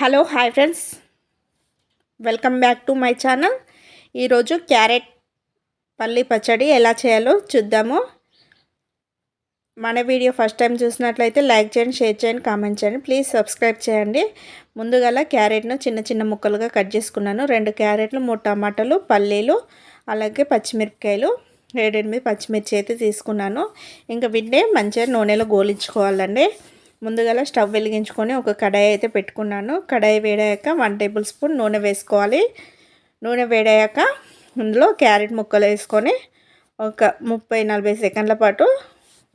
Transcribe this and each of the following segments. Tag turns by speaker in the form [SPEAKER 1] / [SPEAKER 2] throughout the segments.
[SPEAKER 1] Hello hi friends. Welcome back to my channel. ఈరోజు carrot పల్లి పచ్చడి ఎలా చేయాలో చూద్దాము. మన వీడియో ఫస్ట్ టైం చూసినట్లయితే లైక్ చేయండి షేర్ చేయండి కామెంట్ చేయండి. ప్లీజ్ సబ్స్క్రైబ్ చేయండి. ముందుగల క్యారెట్ను చిన్న చిన్న ముక్కలుగా కట్ చేసుకున్నాను. రెండు క్యారెట్లు మూడు టమాటాలు పల్లీలు అలాగే పచ్చిమిరపకాయలు ఏడెనిమిది పచ్చిమిర్చి అయితే తీసుకున్నాను. ఇంకా వీటిని మంచిగా నూనెలో గోలించుకోవాలండి. ముందుగా స్టవ్ వెలిగించుకొని ఒక కడాయి అయితే పెట్టుకున్నాను. కడాయి వేడాక వన్ టేబుల్ స్పూన్ నూనె వేసుకోవాలి. నూనె వేడాక ఇందులో క్యారెట్ ముక్కలు వేసుకొని ఒక ముప్పై నలభై సెకండ్ల పాటు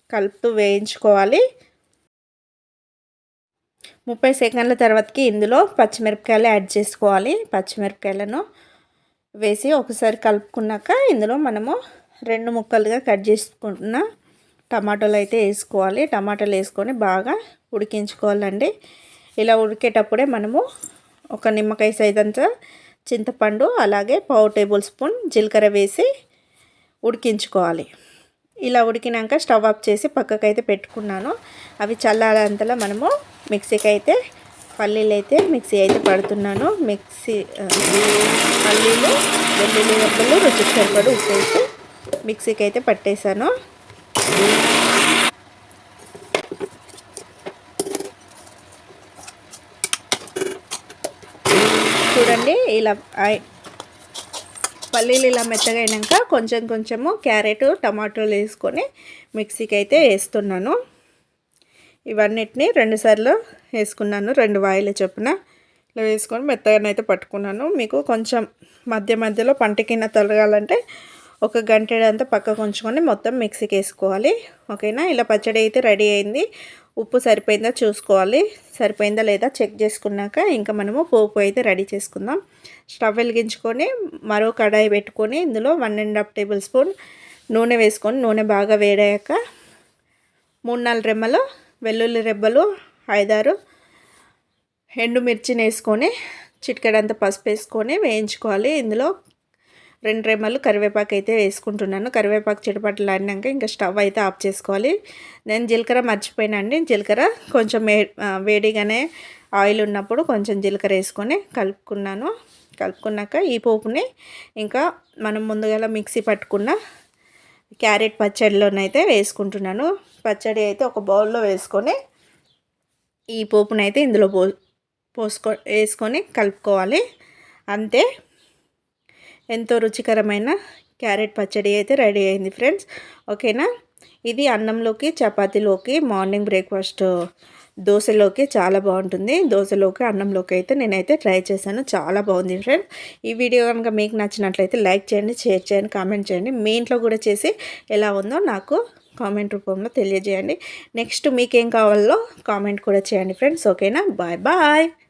[SPEAKER 1] కలుపుతూ వేయించుకోవాలి. ముప్పై సెకండ్ల తర్వాతకి ఇందులో పచ్చిమిరపకాయలు యాడ్ చేసుకోవాలి. పచ్చిమిరపకాయలను వేసి ఒకసారి కలుపుకున్నాక ఇందులో మనము రెండు ముక్కలుగా కట్ చేసుకుంటున్న టమాటోలు అయితే వేసుకోవాలి. టమాటాలు వేసుకొని బాగా ఉడికించుకోవాలండి. ఇలా ఉడికేటప్పుడే మనము ఒక నిమ్మకాయ సైజ్ అంతా చింతపండు అలాగే పావు టేబుల్ స్పూన్ జీలకర్ర వేసి ఉడికించుకోవాలి. ఇలా ఉడికినాక స్టవ్ ఆఫ్ చేసి పక్కకైతే పెట్టుకున్నాను. అవి చల్లారంతలో మనము మిక్సీకి అయితే పల్లీలు అయితే మిక్సీ అయితే పడుతున్నాను. మిక్సీ పల్లీలు వెల్లుల్లి రెప్పలు రుచికి సరిపడి ఉప్పేసి మిక్సీకి అయితే పట్టేశాను. చూడండి ఇలా పల్లీలు ఇలా మెత్తగా కొంచెం కొంచెము క్యారెట్ టమాటోలు వేసుకొని మిక్సీకి అయితే వేస్తున్నాను. ఇవన్నిటిని రెండుసార్లు వేసుకున్నాను రెండు వాయిల చొప్పున. ఇలా వేసుకొని మెత్తగానైతే పట్టుకున్నాను. మీకు కొంచెం మధ్య మధ్యలో పంట కింద తొలగాలంటే ఒక గంటడంతా పక్కకు ఉంచుకొని మొత్తం మిక్సీకి వేసుకోవాలి ఓకేనా? ఇలా పచ్చడి అయితే రెడీ అయింది. ఉప్పు సరిపోయిందా చూసుకోవాలి. సరిపోయిందా లేదా చెక్ చేసుకున్నాక ఇంకా మనము పోపు అయితే రెడీ చేసుకుందాం. స్టవ్ వెలిగించుకొని మరో కడాయి పెట్టుకొని ఇందులో one and half tablespoon నూనె వేసుకొని నూనె బాగా వేడాక మూడు నాలుగు రెమ్మలు వెల్లుల్లి రెబ్బలు ఐదారు ఎండుమిర్చిని వేసుకొని చిటికెడంత పసుపు వేసుకొని వేయించుకోవాలి. ఇందులో రెండు రెమ్మలు కరివేపాకు అయితే వేసుకుంటున్నాను. కరివేపాకు చిటపట్లు ఆడినాక ఇంకా స్టవ్ అయితే ఆఫ్ చేసుకోవాలి. నేను జీలకర్ర మర్చిపోయినండి జీలకర్ర కొంచెం వేడిగానే ఆయిల్ ఉన్నప్పుడు కొంచెం జీలకర్ర వేసుకొని కలుపుకున్నాను. కలుపుకున్నాక ఈ పోపుని ఇంకా మనం ముందుగా మిక్సీ పట్టుకున్న క్యారెట్ పచ్చడిలోనైతే వేసుకుంటున్నాను. పచ్చడి అయితే ఒక బౌల్లో వేసుకొని ఈ పోపునైతే ఇందులో పో పోసుకో వేసుకొని కలుపుకోవాలి. అంతే. ఎంతో రుచికరమైన క్యారెట్ పచ్చడి అయితే రెడీ అయింది ఫ్రెండ్స్. ఓకేనా? ఇది అన్నంలోకి చపాతీలోకి మార్నింగ్ బ్రేక్ఫాస్ట్ దోశలోకి చాలా బాగుంటుంది. దోశలోకి అన్నంలోకి అయితే నేనైతే ట్రై చేశాను. చాలా బాగుంది ఫ్రెండ్స్. ఈ వీడియో కనుక మీకు నచ్చినట్లయితే లైక్ చేయండి షేర్ చేయండి కామెంట్ చేయండి. మీ ఇంట్లో కూడా చేసి ఎలా ఉందో నాకు కామెంట్ రూపంలో తెలియజేయండి. నెక్స్ట్ మీకేం కావాలో కామెంట్ కూడా చేయండి ఫ్రెండ్స్. ఓకేనా? Bye bye.